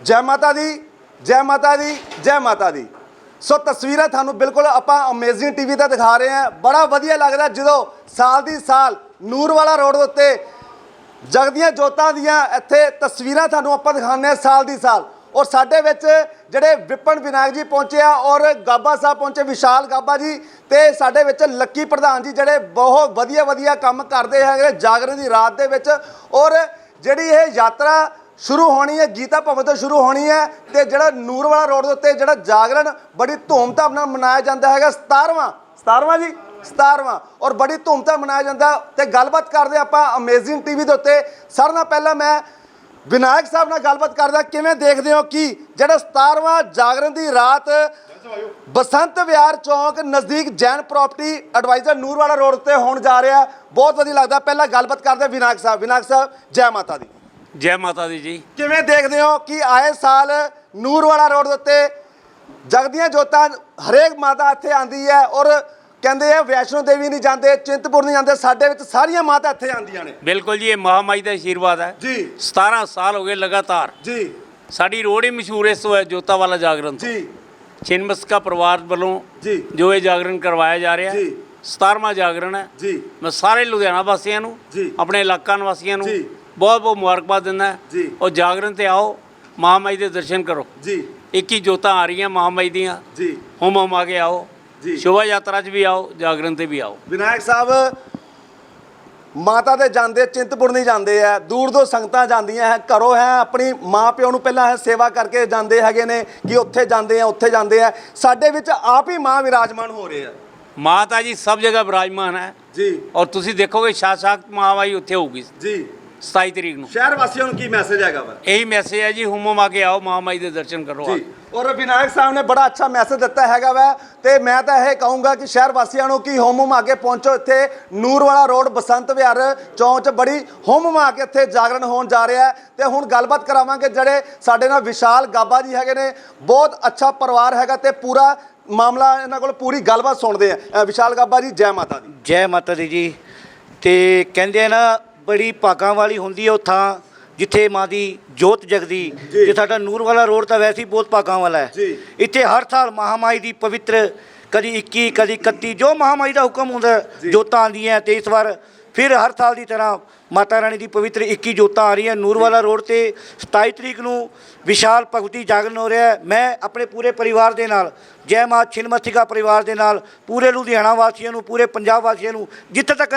ਜੈ ਮਾਤਾ ਦੀ, ਜੈ ਮਾਤਾ ਦੀ, ਜੈ ਮਾਤਾ ਦੀ। ਸੋ ਤਸਵੀਰਾਂ ਤੁਹਾਨੂੰ ਬਿਲਕੁਲ ਆਪਾਂ ਅਮੇਜ਼ਿੰਗ ਟੀਵੀ ਤੇ ਦਿਖਾ ਰਹੇ ਹਾਂ। ਬੜਾ ਵਧੀਆ ਲੱਗਦਾ ਜਦੋਂ ਸਾਲ ਦੀ ਸਾਲ ਨੂਰ ਵਾਲਾ ਰੋਡ ਦੇ ਉੱਤੇ ਜਗਦੀਆਂ ਜੋਤਾਂ ਦੀਆਂ ਇੱਥੇ ਤਸਵੀਰਾਂ ਤੁਹਾਨੂੰ ਆਪਾਂ ਦਿਖਾਉਂਦੇ ਹਾਂ ਸਾਲ ਦੀ ਸਾਲ। ਔਰ ਸਾਡੇ ਵਿੱਚ ਜਿਹੜੇ ਵਿਪਨ ਵਿਨਾਇਕ ਜੀ ਪਹੁੰਚੇ ਆ ਔਰ ਗਾਬਾ ਸਾਹਿਬ ਪਹੁੰਚੇ, ਵਿਸ਼ਾਲ ਗਾਬਾ ਜੀ ਤੇ ਸਾਡੇ ਵਿੱਚ ਲੱਕੀ ਪ੍ਰਧਾਨ ਜੀ ਜਿਹੜੇ ਬਹੁਤ ਵਧੀਆ ਵਧੀਆ ਕੰਮ ਕਰਦੇ ਹੈਗੇ ਜਾਗਰਣ ਦੀ ਰਾਤ ਦੇ ਵਿੱਚ। ਔਰ ਜਿਹੜੀ ਇਹ ਯਾਤਰਾ ਸ਼ੁਰੂ ਹੋਣੀ ਹੈ ਗੀਤਾ ਭਵਨ ਤੋਂ ਸ਼ੁਰੂ ਹੋਣੀ ਹੈ ਤੇ ਜਿਹੜਾ ਨੂਰ ਵਾਲਾ ਰੋਡ ਦੇ ਉੱਤੇ ਜਿਹੜਾ ਜਾਗਰਣ ਬੜੀ ਧੂਮਧਾਮ ਨਾਲ ਮਨਾਇਆ ਜਾਂਦਾ ਹੈਗਾ 17ਵਾਂ 17ਵਾਂ ਜੀ? 17ਵਾਂ ਔਰ ਬੜੀ ਧੂਮਧਾਮ ਮਨਾਇਆ ਜਾਂਦਾ ਤੇ ਗੱਲਬਾਤ ਕਰਦੇ ਆਪਾਂ ਅਮੇਜ਼ਿੰਗ ਟੀਵੀ ਦੇ ਉੱਤੇ। ਸਾਰਿਆਂ ਨਾਲ ਪਹਿਲਾਂ ਮੈਂ ਵਿਨਾਇਕ ਸਾਹਿਬ ਨਾਲ ਗੱਲਬਾਤ ਕਰਦਾ ਕਿਵੇਂ ਦੇਖਦੇ ਹੋ ਕਿ ਜਿਹੜਾ 17ਵਾਂ ਜਾਗਰਣ ਦੀ ਰਾਤ ਬਸੰਤ ਵਿਹਾਰ ਚੌਂਕ ਨਜ਼ਦੀਕ ਜੈਨ ਪ੍ਰਾਪਰਟੀ ਐਡਵਾਈਜ਼ਰ ਨੂਰ ਵਾਲਾ ਰੋਡ ਤੇ ਹੋਣ ਜਾ ਰਿਹਾ ਬਹੁਤ ਵਧੀਆ ਲੱਗਦਾ। ਪਹਿਲਾਂ ਗੱਲਬਾਤ ਕਰਦੇ ਵਿਨਾਇਕ ਸਾਹਿਬ। ਵਿਨਾਇਕ ਸਾਹਿਬ ਜੈ ਮਾਤਾ ਦੀ। ਜੈ ਮਾਤਾ ਦੀ ਜੀ। ਕਿਵੇਂ ਦੇਖਦੇ ਹੋ ਕਿ ਆਏ ਸਾਲ ਨੂਰ ਵਾਲਾ ਰੋਡ ਦੇ ਉੱਤੇ ਜਗਦੀਆਂ ਜੋਤਾਂ ਹਰੇਕ ਮਾਤਾ ਇੱਥੇ ਆਂਦੀ ਹੈ ਔਰ ਕਹਿੰਦੇ ਆ ਵੈਸ਼ਨੋ ਦੇਵੀ ਨਹੀਂ ਜਾਂਦੇ ਚਿੰਤਪੁਰ ਨਹੀਂ ਜਾਂਦੇ ਸਾਡੇ ਵਿੱਚ ਸਾਰੀਆਂ ਮਾਤਾ ਇੱਥੇ ਆਂਦੀਆਂ ਨੇ। ਬਿਲਕੁਲ ਜੀ ਇਹ ਮਹਾਮਾਈ ਦਾ ਆਸ਼ੀਰਵਾਦ ਹੈ। ਜੀ। 17 ਸਾਲ ਹੋ ਗਏ ਲਗਾਤਾਰ। ਜੀ। ਸਾਡੀ ਰੋਡ ਹੀ ਮਸ਼ਹੂਰ ਇਸ ਤੋਂ ਹੈ ਜੋਤਾ ਵਾਲਾ ਜਾਗਰਣ ਤੋਂ। ਜੀ। ਛਿਨਮਸਕਾ ਪਰਿਵਾਰ ਵੱਲੋਂ ਜੀ। ਜੋ ਇਹ ਜਾਗਰਣ ਕਰਵਾਇਆ ਜਾ ਰਿਹਾ ਹੈ ਜੀ। 17ਵਾਂ ਜਾਗਰਣ ਹੈ। ਜੀ। ਮੈਂ ਸਾਰੇ ਲੁਧਿਆਣਾ ਵਾਸੀਆਂ ਨੂੰ ਜੀ। ਆਪਣੇ ਇਲਾਕਾ ਨਿਵਾਸੀਆਂ ਨੂੰ ਜੀ। ਬਹੁਤ ਬਹੁਤ ਮੁਬਾਰਕਬਾਦ ਦਿੰਦਾ ਜੀ। ਉਹ ਜਾਗਰਣ ਤੇ ਆਓ ਮਹਾਮਾਈ ਦੇ ਦਰਸ਼ਨ ਕਰੋ। ਜੀ। 21 ਜੋਤਾਂ ਆ ਰਹੀਆਂ ਮਹਾਮਾਈ ਦੀਆਂ। ਜੀ। ਹੁਮ ਹੁਮਾ ਕੇ ਆਓ। ਜੀ। ਸ਼ੋਭਾ ਯਾਤਰਾ 'ਚ ਵੀ ਆਓ ਜਾਗਰਣ ਤੇ ਵੀ ਆਓ। ਵਿਨਾਇਕ ਸਾਹਿਬ ਮਾਤਾ ਦੇ ਜਾਂਦੇ ਚਿੰਤਪੁਰ ਨਹੀਂ ਜਾਂਦੇ ਆ ਦੂਰ ਤੋਂ ਸੰਗਤਾਂ ਜਾਂਦੀਆਂ ਹੈ ਘਰੋਂ ਹੈ ਆਪਣੀ ਮਾਂ ਪਿਓ ਨੂੰ ਪਹਿਲਾਂ ਸੇਵਾ ਕਰਕੇ ਜਾਂਦੇ ਹੈਗੇ ਨੇ ਕਿ ਉੱਥੇ ਜਾਂਦੇ ਆ ਉੱਥੇ ਜਾਂਦੇ ਆ। ਸਾਡੇ ਵਿੱਚ ਆਪ ਹੀ ਮਾਂ ਵਿਰਾਜਮਾਨ ਹੋ ਰਹੇ ਆ। ਮਾਤਾ ਜੀ ਸਭ ਜਗ੍ਹਾ ਵਿਰਾਜਮਾਨ ਹੈ। ਜੀ। ਔਰ ਤੁਸੀਂ ਦੇਖੋਗੇ ਸ਼ਾਸ਼ਾਕ ਮਹਾਮਾਈ ਉੱਥੇ ਹੋਊਗੀ। ਜੀ। 27 ਤਰੀਕ ਨੂੰ। ਸ਼ਹਿਰ ਵਾਸੀਆਂ ਨੂੰ ਕੀ ਮੈਸੇਜ ਹੈਗਾ ਵਾ ਇਹੀ ਮੈਸੇਜ ਹੈ ਜੀ ਹੁਮ ਹੁਮਾ ਕੇ ਆਓ ਮਹਾਮਾਈ ਦੇ ਦਰਸ਼ਨ ਕਰੋ ਆ ਜੀ ਔਰ ਵਿਨਾਇਕ ਸਾਹਿਬ ਨੇ ਬੜਾ ਅੱਛਾ ਮੈਸੇਜ ਦਿੱਤਾ ਹੈਗਾ ਵਾ ਤੇ ਮੈਂ ਤਾਂ ਇਹ ਕਹੂੰਗਾ ਕਿ ਸ਼ਹਿਰ ਵਾਸੀਆਂ ਨੂੰ ਕਿ ਹੋਮ ਹੁਮ ਕੇ ਪਹੁੰਚੋ ਇੱਥੇ ਨੂਰ ਵਾਲਾ ਰੋਡ ਬਸੰਤ ਵਿਹਾਰ ਚੌਂਕ 'ਚ ਬੜੀ ਹੋਮ ਹੁਮਾ ਕੇ ਇੱਥੇ ਜਾਗਰਣ ਹੋਣ ਜਾ ਰਿਹਾ ਹੈ। ਤੇ ਹੁਣ ਗੱਲਬਾਤ ਕਰਾਵਾਂਗੇ ਜਿਹੜੇ ਸਾਡੇ ਨਾਲ ਵਿਸ਼ਾਲ ਗਾਬਾ ਜੀ ਹੈਗੇ ਨੇ ਬਹੁਤ ਅੱਛਾ ਪਰਿਵਾਰ ਹੈਗਾ ਤੇ ਪੂਰਾ ਮਾਮਲਾ ਇਹਨਾਂ ਕੋਲ ਪੂਰੀ ਗੱਲਬਾਤ ਸੁਣਦੇ ਆ। ਅ, ਵਿਸ਼ਾਲ ਗਾਬਾ ਜੀ ਜੈ ਮਾਤਾ ਦੀ। ਜੈ ਮਾਤਾ ਦੀ ਜੀ ਤੇ ਕਹਿੰਦੇ ਆ ਨਾ ਬੜੀ ਭਾਗਾਂ ਵਾਲੀ ਹੁੰਦੀ ਹੈ ਉਹ ਥਾਂ ਜਿੱਥੇ ਮਾਂ ਦੀ ਜੋਤ ਜਗਦੀ ਜੀ। ਸਾਡਾ ਨੂਰ ਵਾਲਾ ਰੋਡ ਤਾਂ ਵੈਸੇ ਹੀ ਬਹੁਤ ਭਾਗਾਂ ਵਾਲਾ ਹੈ। ਇੱਥੇ ਹਰ ਸਾਲ ਮਹਾਮਾਈ ਦੀ ਪਵਿੱਤਰ ਕਦੀ 21 ਕਦੀ 31 ਜੋ ਮਹਾਮਾਈ ਦਾ ਹੁਕਮ ਹੁੰਦਾ ਜੋਤਾਂ ਆਉਂਦੀਆਂ ਤੇ ਇਸ ਵਾਰ ਫਿਰ ਹਰ ਸਾਲ ਦੀ ਤਰ੍ਹਾਂ ਮਾਤਾ ਰਾਣੀ ਦੀ ਪਵਿੱਤਰ 21 ਜੋਤਾਂ ਆ ਰਹੀਆਂ। ਨੂਰਵਾਲਾ ਰੋਡ ਤੇ 27 ਤਰੀਕ ਨੂੰ ਵਿਸ਼ਾਲ ਭਗਤੀ ਜਾਗਰਣ ਹੋ ਰਿਹਾ ਹੈ। ਮੈਂ ਆਪਣੇ ਪੂਰੇ ਪਰਿਵਾਰ ਦੇ ਨਾਲ, ਜੈ ਮਾਂ ਛਿਨਮਸਤਿਕਾ ਪਰਿਵਾਰ ਦੇ ਨਾਲ, ਪੂਰੇ ਲੁਧਿਆਣਾ ਵਾਸੀਆਂ ਨੂੰ, ਪੂਰੇ ਪੰਜਾਬ ਵਾਸੀਆਂ ਨੂੰ ਜਿੱਥੇ ਤੱਕ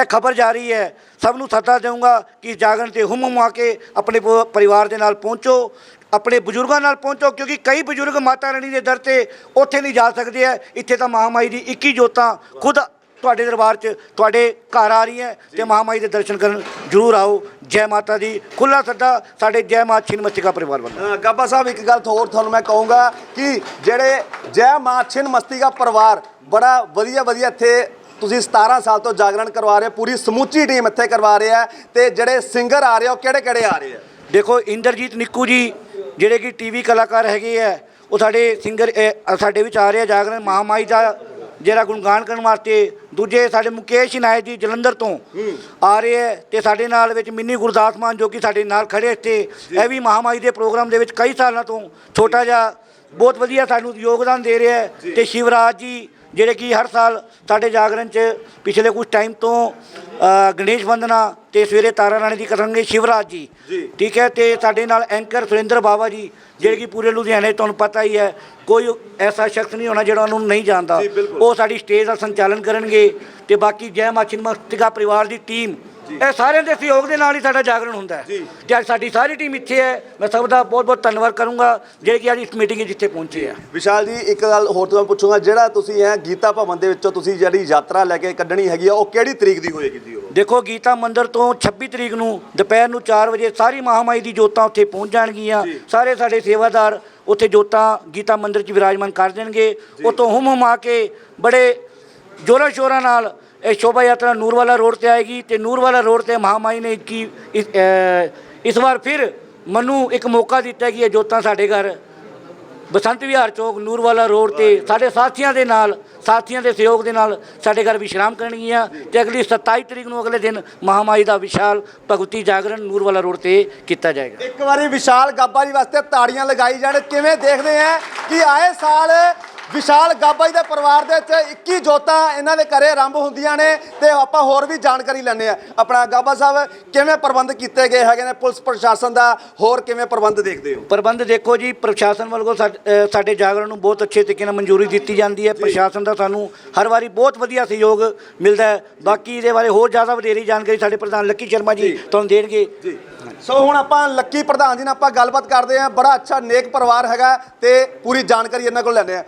ਇਹ ਖਬਰ ਜਾ ਰਹੀ ਹੈ, ਸਭ ਨੂੰ ਸੱਦਾ ਦੇਵਾਂਗਾ ਕਿ ਇਸ ਜਾਗਰਣ ਤੇ ਹੁਮ ਹੁਮ ਆ ਕੇ ਆਪਣੇ ਪ- ਪਰਿਵਾਰ ਦੇ ਨਾਲ ਪਹੁੰਚੋ, ਆਪਣੇ ਬਜ਼ੁਰਗਾਂ ਨਾਲ ਪਹੁੰਚੋ, ਕਿਉਂਕਿ ਕਈ ਬਜ਼ੁਰਗ ਮਾਤਾ ਰਾਣੀ ਦੇ ਦਰ ਤੇ ਉੱਥੇ ਨਹੀਂ ਜਾ ਸਕਦੇ ਆ ਇੱਥੇ ਤਾਂ ਮਹਾਮਾਈ ਦੀ 21 ਜੋਤਾਂ ਖੁਦ ਤੁਹਾਡੇ ਦਰਬਾਰ 'ਚ ਤੁਹਾਡੇ ਘਰ ਆ ਰਹੀ ਹੈ ਤੇ ਮਹਾਮਾਈ ਦੇ ਦਰਸ਼ਨ ਕਰਨ ਜ਼ਰੂਰ ਆਓ। ਜੈ ਮਾਤਾ ਦੀ। ਖੁੱਲਾ ਸੱਦਾ ਸਾਡੇ ਜੈ ਮਾਂ ਛਿਨਮਸਤਿਕਾ ਪਰਿਵਾਰ ਵੱਲੋਂ। ਗਾਬਾ ਸਾਹਿਬ ਇੱਕ ਗੱਲ ਹੋਰ ਤੁਹਾਨੂੰ ਮੈਂ ਕਹੂੰਗਾ ਕਿ ਜਿਹੜੇ ਜੈ ਮਾਂ ਛਿਨ ਮਸਤੀ ਦਾ ਪਰਿਵਾਰ ਬੜਾ ਵਧੀਆ ਵਧੀਆ ਇੱਥੇ ਤੁਸੀਂ 17 ਸਾਲ ਤੋਂ ਜਾਗਰਣ ਕਰਵਾ ਰਹੇ ਹੋ ਪੂਰੀ ਸਮੁੱਚੀ ਟੀਮ ਇੱਥੇ ਕਰਵਾ ਰਿਹਾ ਹੈ ਤੇ ਜਿਹੜੇ ਸਿੰਗਰ ਆ ਰਹੇ ਹੋ ਕਿਹੜੇ ਕਿਹੜੇ ਆ ਰਹੇ ਆ? ਦੇਖੋ ਇੰਦਰਜੀਤ ਨਿੱਕੂ ਜੀ ਜਿਹੜੇ ਕਿ ਟੀਵੀ ਕਲਾਕਾਰ ਹੈਗੇ ਆ ਉਹ ਸਾਡੇ ਸਿੰਗਰ ਸਾਡੇ ਵਿੱਚ ਆ ਰਹੇ ਆ ਜਾਗਰਣ। ਮਹਾਮਾਈ ਦਾ ਜਿਹੜਾ ਗੁਣਗਾਨ ਕਰਨ ਵਾਸਤੇ ਦੂਜੇ ਸਾਡੇ ਮੁਕੇਸ਼ ਨਾਇਕ ਜੀ ਜਲੰਧਰ ਤੋਂ ਆ ਰਹੇ ਹੈ ਤੇ ਸਾਡੇ ਨਾਲ ਵਿੱਚ ਮਿੰਨੀ ਗੁਰਦਾਸ ਮਾਨ ਜੋ ਕਿ ਸਾਡੇ ਨਾਲ ਖੜੇ ਇੱਥੇ ਇਹ ਵੀ ਮਹਾਮਾਈ ਦੇ ਪ੍ਰੋਗਰਾਮ ਦੇ ਵਿੱਚ ਕਈ ਸਾਲਾਂ ਤੋਂ ਛੋਟਾ ਜਿਹਾ ਬਹੁਤ ਵਧੀਆ ਸਾਨੂੰ ਯੋਗਦਾਨ ਦੇ ਰਿਹਾ ਹੈ ਤੇ ਸ਼ਿਵਰਾਜ ਜੀ ਜਿਹੜੇ ਕਿ ਹਰ ਸਾਲ ਸਾਡੇ ਜਾਗਰਣ 'ਚ ਪਿਛਲੇ ਕੁਝ ਟਾਈਮ ਤੋਂ ਗਣੇਸ਼ ਵੰਦਨਾ ਤੇ ਸਵੇਰੇ ਤਾਰਾ ਰਾਣੀ ਦੀ ਕਰਾਂਗੇ ਸ਼ਿਵਰਾਜ ਜੀ। ਠੀਕ ਹੈ ਤੇ ਸਾਡੇ ਨਾਲ ਐਂਕਰ ਸੁਰਿੰਦਰ ਬਾਬਾ ਜੀ ਜਿਹੜੇ ਕਿ ਪੂਰੇ ਲੁਧਿਆਣੇ ਤੁਹਾਨੂੰ ਪਤਾ ਹੀ ਹੈ ਕੋਈ ਐਸਾ ਸ਼ਖਸ ਨਹੀਂ ਹੋਣਾ ਜਿਹੜਾ ਉਹਨਾਂ ਨੂੰ ਨਹੀਂ ਜਾਣਦਾ। ਉਹ ਸਾਡੀ ਸਟੇਜ ਦਾ ਸੰਚਾਲਨ ਕਰਨਗੇ ਤੇ ਬਾਕੀ ਜੈ ਮਾਚਿਨ ਮਸਤਿਕਾ ਪਰਿਵਾਰ ਦੀ ਟੀਮ ਇਹ ਸਾਰਿਆਂ ਦੇ ਸਹਿਯੋਗ ਦੇ ਨਾਲ ਹੀ ਸਾਡਾ ਜਾਗਰਣ ਹੁੰਦਾ ਹੈ। ਜੀ। ਤੇ ਅੱਜ ਸਾਡੀ ਸਾਰੀ ਟੀਮ ਇੱਥੇ ਹੈ। ਮੈਂ ਸਭ ਦਾ ਬਹੁਤ ਬਹੁਤ ਧੰਨਵਾਦ ਕਰੂੰਗਾ ਜਿਹੜੇ ਕਿ ਅੱਜ ਇਸ ਮੀਟਿੰਗ 'ਚ ਜਿੱਥੇ ਪਹੁੰਚੇ ਆ। ਵਿਸ਼ਾਲ ਜੀ ਇੱਕ ਗੱਲ ਹੋਰ ਤੋਂ ਪੁੱਛੂੰਗਾ ਜਿਹੜਾ ਤੁਸੀਂ ਹੈ ਗੀਤਾ ਭਵਨ ਦੇ ਵਿੱਚੋਂ ਤੁਸੀਂ ਜਿਹੜੀ ਯਾਤਰਾ ਲੈ ਕੇ ਕੱਢਣੀ ਹੈਗੀ ਆ ਉਹ ਕਿਹੜੀ ਤਰੀਕ ਦੀ ਹੋਏਗੀ ਜੀ ਉਹ? ਦੇਖੋ ਗੀਤਾ ਮੰਦਿਰ ਤੋਂ 26 ਤਰੀਕ ਨੂੰ ਦੁਪਹਿਰ ਨੂੰ 4 ਵਜੇ ਸਾਰੀ ਮਹਾਮਾਈ ਦੀ ਜੋਤਾਂ ਉੱਥੇ ਪਹੁੰਚ ਜਾਣਗੀਆਂ। ਸਾਰੇ ਸਾਡੇ ਸੇਵਾਦਾਰ ਉੱਥੇ ਜੋਤਾਂ ਗੀਤਾ ਮੰਦਿਰ 'ਚ ਵਿਰਾਜਮਾਨ ਕਰ ਦੇਣਗੇ। ਉਤੋਂ ਹੁਮ ਹੁਮਾ ਕੇ ਬੜੇ ਜੋਰਾਂ ਸ਼ੋਰਾਂ ਨਾਲ ਇਹ ਸ਼ੋਭਾ ਯਾਤਰਾ ਨੂਰ ਵਾਲਾ ਰੋਡ ਤੇ ਆਏਗੀ ਤੇ ਨੂਰ ਵਾਲਾ ਰੋਡ ਤੇ ਮਹਾਮਾਈ ਨੇ ਕੀ ਇਸ ਵਾਰ ਫਿਰ ਮੈਨੂੰ ਇੱਕ ਮੌਕਾ ਦਿੱਤਾ ਕਿ ਇਹ ਜੋਤਾਂ ਸਾਡੇ ਘਰ। ਬਸੰਤ ਵਿਹਾਰ ਚੌਕ, ਨੂਰਵਾਲਾ ਰੋਡ ਤੇ ਸਾਡੇ ਸਾਥੀਆਂ ਦੇ ਨਾਲ, ਸਾਥੀਆਂ ਦੇ ਸਹਿਯੋਗ ਦੇ ਨਾਲ ਸਾਡੇ ਘਰ ਵਿਸ਼ਰਾਮ ਕਰਨਗੀਆਂ ਤੇ ਅਗਲੀ 27 ਤਰੀਕ ਨੂੰ ਅਗਲੇ ਦਿਨ ਮਹਾਮਾਈ ਦਾ ਵਿਸ਼ਾਲ ਭਗਤੀ ਜਾਗਰਣ ਨੂਰਵਾਲਾ ਰੋਡ ਤੇ ਕੀਤਾ ਜਾਏਗਾ। ਇੱਕ ਵਾਰੀ ਵਿਸ਼ਾਲ ਗਾਬਾ ਜੀ ਵਾਸਤੇ ਤਾੜੀਆਂ ਲਗਾਈ ਜਾਣ। ਕਿਵੇਂ ਦੇਖਦੇ ਆ ਕਿ ਆਏ ਸਾਲ ਵਿਸ਼ਾਲ ਗਾਬਾ ਜੀ ਦੇ ਪਰਿਵਾਰ ਦੇ ਵਿੱਚ 21 ਜੋਤਾਂ ਇਹਨਾਂ ਦੇ ਘਰੇ ਆਰੰਭ ਹੁੰਦੀਆਂ ਨੇ ਤੇ ਆਪਾਂ ਹੋਰ ਵੀ ਜਾਣਕਾਰੀ ਲੈਣੇ ਆ ਆਪਣਾ ਗਾਬਾ ਸਾਹਿਬ ਕਿਵੇਂ ਪ੍ਰਬੰਧ ਕੀਤੇ ਗਏ ਹੈਗੇ ਨੇ? ਪੁਲਿਸ ਪ੍ਰਸ਼ਾਸਨ ਦਾ ਹੋਰ ਕਿਵੇਂ ਪ੍ਰਬੰਧ ਦੇਖਦੇ ਹੋ? ਪ੍ਰਬੰਧ ਦੇਖੋ ਜੀ ਪ੍ਰਸ਼ਾਸਨ ਵੱਲੋਂ ਸਾਡੇ ਜਾਗਰਣ ਨੂੰ ਬਹੁਤ ਅੱਛੇ ਤਰੀਕੇ ਨਾਲ ਮਨਜ਼ੂਰੀ ਦਿੱਤੀ ਜਾਂਦੀ ਹੈ। ਪ੍ਰਸ਼ਾਸਨ ਦਾ ਸਾਨੂੰ ਹਰ ਵਾਰੀ ਬਹੁਤ ਵਧੀਆ ਸਹਿਯੋਗ ਮਿਲਦਾ ਹੈ। ਬਾਕੀ ਇਹਦੇ ਬਾਰੇ ਹੋਰ ਜ਼ਿਆਦਾ ਵਧੇਰੀ ਜਾਣਕਾਰੀ ਸਾਡੇ ਪ੍ਰਧਾਨ ਲੱਕੀ ਸ਼ਰਮਾ ਜੀ ਤੁਹਾਨੂੰ ਦੇਣਗੇ। ਜੀ। ਸੋ ਹੁਣ ਆਪਾਂ ਲੱਕੀ ਪ੍ਰਧਾਨ ਜੀ ਨਾਲ ਆਪਾਂ ਗੱਲਬਾਤ ਕਰਦੇ ਆਂ ਬੜਾ ਅੱਛਾ ਨੇਕ ਪਰਿਵਾਰ ਹੈਗਾ ਤੇ ਪੂਰੀ ਜਾਣਕਾਰੀ ਇਹਨਾਂ ਕੋਲ ਲੈਣੇ ਆ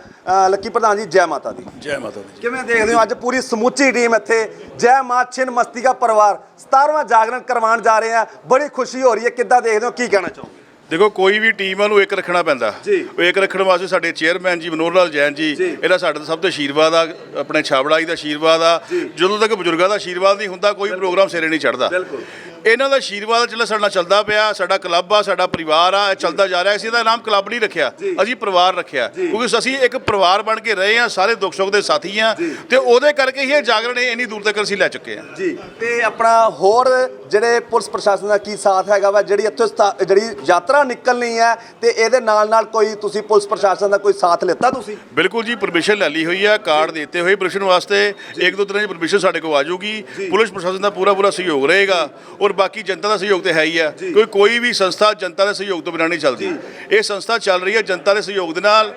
ਲੱਕੀ ਪ੍ਰਧਾਨ ਜੀ ਜੈ ਮਾਤਾ ਦੀ। ਜੈ ਮਾਤਾ ਦੀ। ਕਿਵੇਂ ਦੇਖਦੇ ਹੋ ਅੱਜ ਪੂਰੀ ਸਮੁੱਚੀ ਟੀਮ ਇੱਥੇ? ਜੈ ਮਾਂ ਛਿਨ ਮਸਤੀਕਾ ਪਰਿਵਾਰ। 17ਵਾਂ ਜਾਗਰਣ ਕਰਵਾਉਣ ਜਾ ਰਹੇ ਆ। ਬੜੀ ਖੁਸ਼ੀ ਹੋ ਰਹੀ ਹੈ। ਕਿੱਦਾਂ ਦੇਖਦੇ ਹੋ? ਕੀ ਕਹਿਣਾ ਚਾਹੋਗੇ? ਦੇਖੋ ਕੋਈ ਵੀ ਟੀਮ ਨੂੰ ਇੱਕ ਰੱਖਣਾ ਪੈਂਦਾ। ਜੀ। ਉਹ ਇੱਕ ਰੱਖਣ ਵਾਸਤੇ ਸਾਡੇ ਚੇਅਰਮੈਨ ਜੀ ਮਨੋਹਰ ਲਾਲ ਜੈਨ ਜੀ। ਜੀ। ਇਹਦਾ ਸਾਡੇ ਤੋਂ ਸਭ ਤੋਂ ਆਸ਼ੀਰਵਾਦ ਆ ਆਪਣੇ ਛਾਬੜਾ ਜੀ ਦਾ ਆਸ਼ੀਰਵਾਦ ਆ। ਜਦੋਂ ਤੱਕ ਬਜ਼ੁਰਗਾਂ ਦਾ ਆਸ਼ੀਰਵਾਦ ਨਹੀਂ ਹੁੰਦਾ ਕੋਈ ਪ੍ਰੋਗਰਾਮ ਸਿਰੇ ਨਹੀਂ ਚੜਦਾ ਬਿਲਕੁਲ। ਇਹਨਾਂ ਦਾ ਆਸ਼ੀਰਵਾਦ ਜਿਹੜਾ ਸਾਡੇ ਚੱਲਦਾ ਪਿਆ ਸਾਡਾ ਕਲੱਬ ਆ ਸਾਡਾ ਪਰਿਵਾਰ ਆ ਇਹ ਚੱਲਦਾ ਜਾ ਰਿਹਾ। ਅਸੀਂ ਇਹਦਾ ਨਾਮ ਕਲੱਬ ਨਹੀਂ ਰੱਖਿਆ ਅਸੀਂ ਪਰਿਵਾਰ ਰੱਖਿਆ। ਕਿਉਂਕਿ ਅਸੀਂ ਇੱਕ ਪਰਿਵਾਰ ਬਣ ਕੇ ਰਹੇ ਆ ਸਾਰੇ ਦੁੱਖ ਸੁੱਖ ਦੇ ਸਾਥੀ ਆ ਤੇ ਉਹਦੇ ਕਰਕੇ ਹੀ ਇਹ ਜਾਗਰਣ ਇੰਨੀ ਦੂਰ ਤੱਕ ਅਸੀਂ ਲੈ ਚੁੱਕੇ ਆ ਜੀ। ਤੇ ਆਪਣਾ ਹੋਰ ਜਿਹੜੇ ਪੁਲਿਸ ਪ੍ਰਸ਼ਾਸਨ ਦਾ ਕੀ ਸਾਥ ਹੈਗਾ ਵਾ ਜਿਹੜੀ ਇੱਥੋਂ ਜਿਹੜੀ ਯਾਤਰਾ ਨਿਕਲਣੀ ਹੈ ਤੇ ਇਹਦੇ ਨਾਲ ਨਾਲ ਕੋਈ ਤੁਸੀਂ ਪੁਲਿਸ ਪ੍ਰਸ਼ਾਸਨ ਦਾ ਕੋਈ ਸਾਥ ਲਿੱਤਾ ਤੁਸੀਂ? ਬਿਲਕੁਲ ਜੀ ਪਰਮਿਸ਼ਨ ਲੈ ਲਈ ਹੋਈ ਆ ਕਾਰਡ ਦਿੱਤੇ ਹੋਏ ਪਰਮਿਸ਼ਨ ਵਾਸਤੇ। ਇੱਕ ਦੋ ਤਰ੍ਹਾਂ ਦੀ ਪਰਮਿਸ਼ਨ ਸਾਡੇ ਕੋਲ ਆ ਜਾਊਗੀ। ਪੁਲਿਸ ਪ੍ਰਸ਼ਾਸਨ ਦਾ ਪੂਰਾ ਪੂਰਾ ਸਹਿਯੋਗ ਰਹੇਗਾ। ਔਰ ਬਾਕੀ ਜਨਤਾ ਦਾ ਸਹਿਯੋਗ ਤੇ ਹੈ ਹੀ ਆ। ਕੋਈ ਕੋਈ ਵੀ ਸੰਸਥਾ ਜਨਤਾ ਦੇ ਸਹਿਯੋਗ ਤੋਂ ਬਿਨਾਂ ਨਹੀਂ ਚੱਲਦੀ। ਇਹ ਸੰਸਥਾ ਚੱਲ ਰਹੀ ਹੈ ਜਨਤਾ ਦੇ ਸਹਿਯੋਗ ਦੇ ਨਾਲ।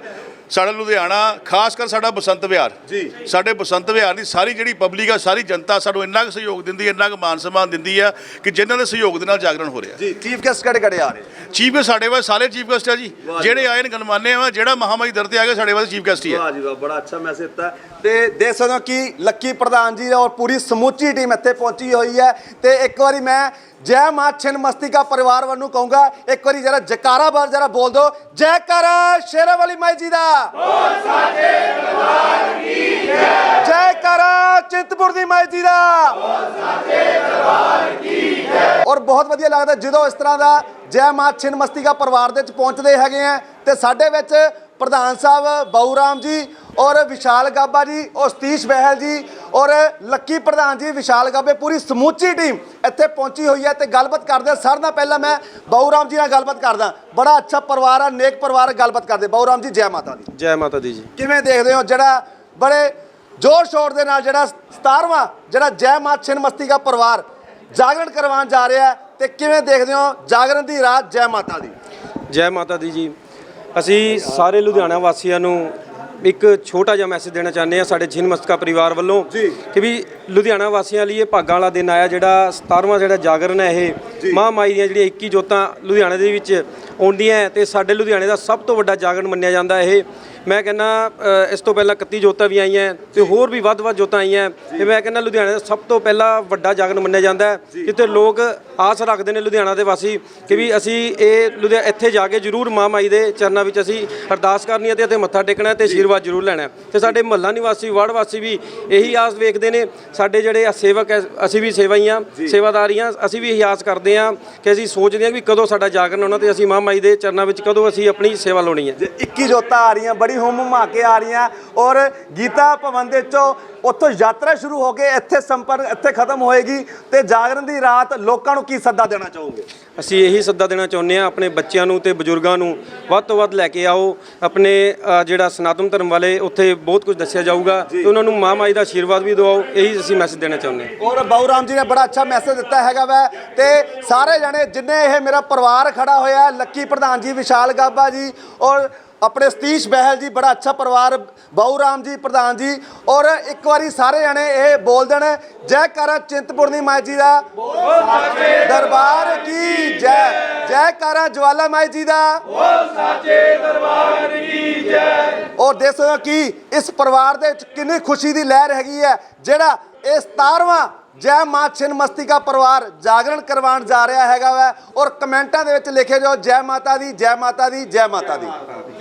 ਸਾਡਾ ਲੁਧਿਆਣਾ ਖਾਸ ਕਰ ਸਾਡਾ ਬਸੰਤ ਵਿਹਾਰ। ਜੀ। ਸਾਡੇ ਬਸੰਤ ਵਿਹਾਰ ਦੀ ਸਾਰੀ ਜਿਹੜੀ ਪਬਲਿਕ ਆ ਸਾਰੀ ਜਨਤਾ ਸਾਨੂੰ ਇੰਨਾ ਕੁ ਸਹਿਯੋਗ ਦਿੰਦੀ ਹੈ ਇੰਨਾ ਕੁ ਮਾਨ ਸਨਮਾਨ ਦਿੰਦੀ ਆ ਕਿ ਜਿਨ੍ਹਾਂ ਦੇ ਸਹਿਯੋਗ ਦੇ ਨਾਲ ਜਾਗਰਣ ਹੋ ਰਿਹਾ। ਜੀ ਚੀਫ ਗੈਸਟ ਕਿਹੜੇ ਕਿਹੜੇ ਆ ਰਹੇ? ਚੀਫ ਗੈਸਟ ਸਾਡੇ ਵਾਸਤੇ ਸਾਰੇ ਚੀਫ ਗੈਸਟ ਆ ਜੀ। ਜਿਹੜੇ ਆਏ ਨੇ ਗਨਮਾਨੇ ਆ ਜਿਹੜਾ ਮਹਾਮਾਰੀ ਦਰ ਤੇ ਆ ਗਏ ਸਾਡੇ ਵਾਸਤੇ ਚੀਫ ਗੈਸਟ ਹੀ ਆ। ਵਾਹ ਜੀ ਵਾਹ ਬੜਾ ਅੱਛਾ ਮੈਸੇਜ ਦਿੱਤਾ। ਤੇ ਦੇਖ ਸਕਦੇ ਹੋ ਕਿ ਲੱਕੀ ਪ੍ਰਧਾਨ ਜੀ ਔਰ ਪੂਰੀ ਸਮੁੱਚੀ ਟੀਮ ਇੱਥੇ ਪਹੁੰਚੀ ਹੋਈ ਹੈ। ਤੇ ਇੱਕ ਵਾਰੀ ਮੈਂ ਜੈ ਮਾਂ ਛਿਨ ਮਸਤੀਕਾ ਪਰਿਵਾਰ ਵੱਲੋਂ ਕਹੂੰਗਾ। ਇੱਕ ਵਾਰੀ ਜਰਾ ਜਕਾਰਾ ਬਾਰ ਜਰਾ ਬੋਲ ਦਿਓ। ਜੈ ਕਰ ਸ਼ੇਰਾਂ ਵਾਲੀ ਮਾਈ ਜੀ ਦਾ। ਬੋਲ ਸਾਚੇ ਦਰਬਾਰ ਕੀ ਜੈ ਜੈ ਕਰ ਚਿੰਤਪੁਰ ਦੀ ਮਾਈ ਦਾ ਬੋਲ ਸਾਚੇ ਦਰਬਾਰ ਕੀ ਜੈ ਔਰ ਬਹੁਤ ਵਧੀਆ ਲੱਗਦਾ ਜਦੋਂ ਇਸ ਤਰ੍ਹਾਂ ਦਾ ਜੈ ਮਾਂ ਛਿਨ ਮਸਤੀਕਾ ਪਰਿਵਾਰ ਦੇ ਵਿੱਚ ਪਹੁੰਚਦੇ ਹੈਗੇ ਆ ਤੇ ਸਾਡੇ ਵਿੱਚ ਪ੍ਰਧਾਨ ਸਾਹਿਬ ਬਾਊ ਰਾਮ ਜੀ ਔਰ ਵਿਸ਼ਾਲ ਗਾਬਾ ਜੀ ਔਰ ਸਤੀਸ਼ ਬਹਿਲ ਜੀ ਔਰ ਲੱਕੀ ਪ੍ਰਧਾਨ ਜੀ ਵਿਸ਼ਾਲ ਗਾਬੇ ਪੂਰੀ ਸਮੂਚੀ ਟੀਮ ਇੱਥੇ ਪਹੁੰਚੀ ਹੋਈ ਹੈ ਤੇ ਗੱਲਬਾਤ ਕਰਦੇ ਹਾਂ। ਸਾਰਿਆਂ ਨਾਲ ਪਹਿਲਾਂ ਮੈਂ ਬਾਊ ਰਾਮ ਜੀ ਨਾਲ ਗੱਲਬਾਤ ਕਰਦਾ ਬੜਾ ਅੱਛਾ ਪਰਿਵਾਰ ਆ ਨੇਕ ਪਰਿਵਾਰ ਗੱਲਬਾਤ ਕਰਦੇ ਬਾਊ ਰਾਮ ਜੀ ਜੈ ਮਾਤਾ ਦੀ। ਜੈ ਮਾਤਾ ਦੀ ਜੀ। ਕਿਵੇਂ ਦੇਖਦੇ ਹੋ? ਜਿਹੜਾ ਬੜੇ ਜ਼ੋਰ ਸ਼ੋਰ ਦੇ ਨਾਲ ਜਿਹੜਾ 17ਵਾਂ ਜਿਹੜਾ ਜੈ ਮਾਂ ਛਿਨ ਮਸਤੀਕਾ ਪਰਿਵਾਰ ਜਾਗਰਣ ਕਰਵਾਉਣ ਜਾ ਰਿਹਾ ਹੈ ਤੇ ਕਿਵੇਂ ਦੇਖਦੇ ਹੋ? ਜਾਗਰਣ ਦੀ ਰਾਤ ਜੈ ਮਾਤਾ ਦੀ। ਜੈ ਮਾਤਾ ਦੀ ਜੀ। ਅਸੀਂ ਸਾਰੇ ਲੁਧਿਆਣਾ ਵਾਸੀਆਂ ਨੂੰ ਇੱਕ ਛੋਟਾ ਜਿਹਾ ਮੈਸੇਜ ਦੇਣਾ ਚਾਹੁੰਦੇ ਹਾਂ ਸਾਡੇ ਛਿਨ ਮਸਤਕਾ ਪਰਿਵਾਰ ਵੱਲੋਂ। ਕਿ ਵੀ ਲੁਧਿਆਣਾ ਵਾਸੀਆਂ ਲਈ ਇਹ ਭਾਗਾਂ ਵਾਲਾ ਦਿਨ ਆਇਆ ਜਿਹੜਾ 17ਵਾਂ ਜਿਹੜਾ ਜਾਗਰਣ ਹੈ ਇਹ। ਮਾਂ ਮਾਈ ਦੀਆਂ ਜਿਹੜੀਆਂ 21 ਜੋਤਾਂ ਲੁਧਿਆਣੇ ਦੇ ਵਿੱਚ ਆਉਂਦੀਆਂ ਤੇ ਸਾਡੇ ਲੁਧਿਆਣੇ ਦਾ ਸਭ ਤੋਂ ਵੱਡਾ ਜਾਗਰਣ ਮੰਨਿਆ ਜਾਂਦਾ ਇਹ। ਮੈਂ ਕਹਿੰਦਾ ਇਸ ਤੋਂ ਪਹਿਲਾਂ 31 ਜੋਤਾਂ ਵੀ ਆਈਆਂ ਤੇ ਹੋਰ ਵੀ ਵੱਧ-ਵੱਧ ਜੋਤਾਂ ਆਈਆਂ ਤੇ ਮੈਂ ਕਹਿੰਦਾ ਲੁਧਿਆਣੇ ਦਾ ਸਭ ਤੋਂ ਪਹਿਲਾ ਵੱਡਾ ਜਾਗਰਣ ਮੰਨਿਆ ਜਾਂਦਾ ਜਿੱਥੇ ਲੋਕ ਆਸ ਰੱਖਦੇ ਨੇ ਲੁਧਿਆਣਾ ਦੇ ਵਾਸੀ ਕਿ ਵੀ ਅਸੀਂ ਇਹ ਲੁਧਿਆ ਇੱਥੇ ਜਾ ਕੇ ਜ਼ਰੂਰ ਮਾਂ ਮਾਈ ਦੇ ਚਰਨਾਂ ਵਿੱਚ ਅਸੀਂ ਅਰਦਾਸ ਕਰਨੀ ਹੈ ਤੇ ਇੱਥੇ ਮੱਥਾ ਟੇਕਣਾ ਤੇ ਆਸ਼ੀਰਵਾਦ ਜ਼ਰੂਰ ਲੈਣਾ। ਤੇ ਸਾਡੇ ਮਹੱਲਾ ਨਿਵਾਸੀ ਵਾਰਡ ਵਾਸੀ ਵੀ ਇਹੀ ਆਸ ਵੇਖਦੇ ਨੇ। ਸਾਡੇ ਜਿਹੜੇ ਆ ਸੇਵਕ ਹੈ ਅਸੀਂ ਵੀ ਸੇਵਾਈਆਂ ਸੇਵਾਦਾਰੀਆਂ ਅਸੀਂ ਵੀ ਇਹੀ ਆਸ ਕਰਦੇ ਹਾਂ ਕਿ ਅਸੀਂ ਸੋਚਦੇ ਹਾਂ ਵੀ ਕਦੋਂ ਸਾਡਾ ਜਾਗਰਣ ਹੋਣਾ ਤੇ ਅਸੀਂ ਮਾਂ ਮਾਈ ਦੇ ਚਰਨਾਂ ਵਿੱਚ ਕਦੋਂ ਅਸੀਂ ਆਪਣੀ ਸੇਵਾ ਲਾਉਣੀ ਹੈ ਜੇ 21 ਜੋਤਾਂ ਆ ਰਹੀਆਂ ਬੜੀ ਹੁਮ ਹੁਮਾ ਕੇ ਆ ਰਹੀਆਂ ਔਰ ਗੀਤਾ ਭਵਨ ਦੇ ਚੋਂ ਉੱਥੋਂ ਯਾਤਰਾ ਸ਼ੁਰੂ ਹੋ ਕੇ ਇੱਥੇ ਸੰਪਰਕ ਇੱਥੇ ਖਤਮ ਹੋਏਗੀ ਤੇ ਜਾਗਰਣ ਦੀ ਰਾਤ ਲੋਕਾਂ ਨੂੰ ਕੀ ਸੱਦਾ ਦੇਣਾ ਚਾਹੋਗੇ? ਅਸੀਂ ਇਹੀ ਸੱਦਾ ਦੇਣਾ ਚਾਹੁੰਦੇ ਹਾਂ ਆਪਣੇ ਬੱਚਿਆਂ ਨੂੰ ਤੇ ਬਜ਼ੁਰਗਾਂ ਨੂੰ। ਵੱਧ ਤੋਂ ਵੱਧ ਲੈ ਕੇ ਆਓ। ਆਪਣੇ ਜਿਹੜਾ ਸਨਾਤਨ ਧਰਮ ਵਾਲੇ ਉੱਥੇ ਬਹੁਤ ਕੁਝ ਦੱਸਿਆ ਜਾਊਗਾ ਤੇ ਉਹਨਾਂ ਨੂੰ ਮਾਂ ਮਾਈ ਦਾ ਆਸ਼ੀਰਵਾਦ ਵੀ ਦਿਵਾਓ। ਇਹੀ ਅਸੀਂ ਮੈਸੇਜ ਦੇਣਾ ਚਾਹੁੰਦੇ ਹਾਂ। ਔਰ ਬਾਊ ਰਾਮ ਜੀ ਨੇ ਬੜਾ ਅੱਛਾ ਮੈਸੇਜ ਦਿੱਤਾ ਹੈਗਾ ਵੈ ਤੇ ਸਾਰੇ ਜਣੇ ਜਿੰਨੇ ਇਹ ਮੇਰਾ ਪਰਿਵਾਰ ਖੜਾ ਹੋਇਆ ਲੱਕੀ ਪ੍ਰਧਾਨ ਜੀ ਵਿਸ਼ਾਲ ਗਾਬਾ ਜੀ ਔਰ ਆਪਣੇ ਸਤੀਸ਼ ਬਹਿਲ ਜੀ, ਬੜਾ ਅੱਛਾ ਪਰਿਵਾਰ, ਬਾਊ ਰਾਮ ਜੀ, ਪ੍ਰਧਾਨ ਜੀ, ਔਰ ਇੱਕ ਵਾਰੀ ਸਾਰੇ ਜਣੇ ਇਹ ਬੋਲ ਦੇਣ, ਜੈ ਕਰ ਚਿੰਤਪੁਰਨੀ ਮਾਈ ਜੀ ਦਾ ਦਰਬਾਰ ਕੀ ਜੈ ਜੈ ਕਰ ਜਵਾਲਾ ਮਾਈ ਜੀ ਦਾ ਔਰ ਦੇਖ ਸਕਦੇ ਹੋ ਕਿ ਇਸ ਪਰਿਵਾਰ ਦੇ ਵਿੱਚ ਕਿੰਨੀ ਖੁਸ਼ੀ ਦੀ ਲਹਿਰ ਹੈਗੀ ਹੈ, ਜਿਹੜਾ ਇਹ 17ਵਾਂ ਜੈ ਮਾਂ ਛਿਨ ਮਸਤੀਕਾ ਪਰਿਵਾਰ ਜਾਗਰਣ ਕਰਵਾਉਣ ਜਾ ਰਿਹਾ ਹੈਗਾ ਵੈ, ਔਰ ਕਮੈਂਟਾਂ ਦੇ ਵਿੱਚ ਲਿਖੇ ਜਾਓ ਜੈ ਮਾਤਾ ਦੀ, ਜੈ ਮਾਤਾ ਦੀ, ਜੈ ਮਾਤਾ ਦੀ।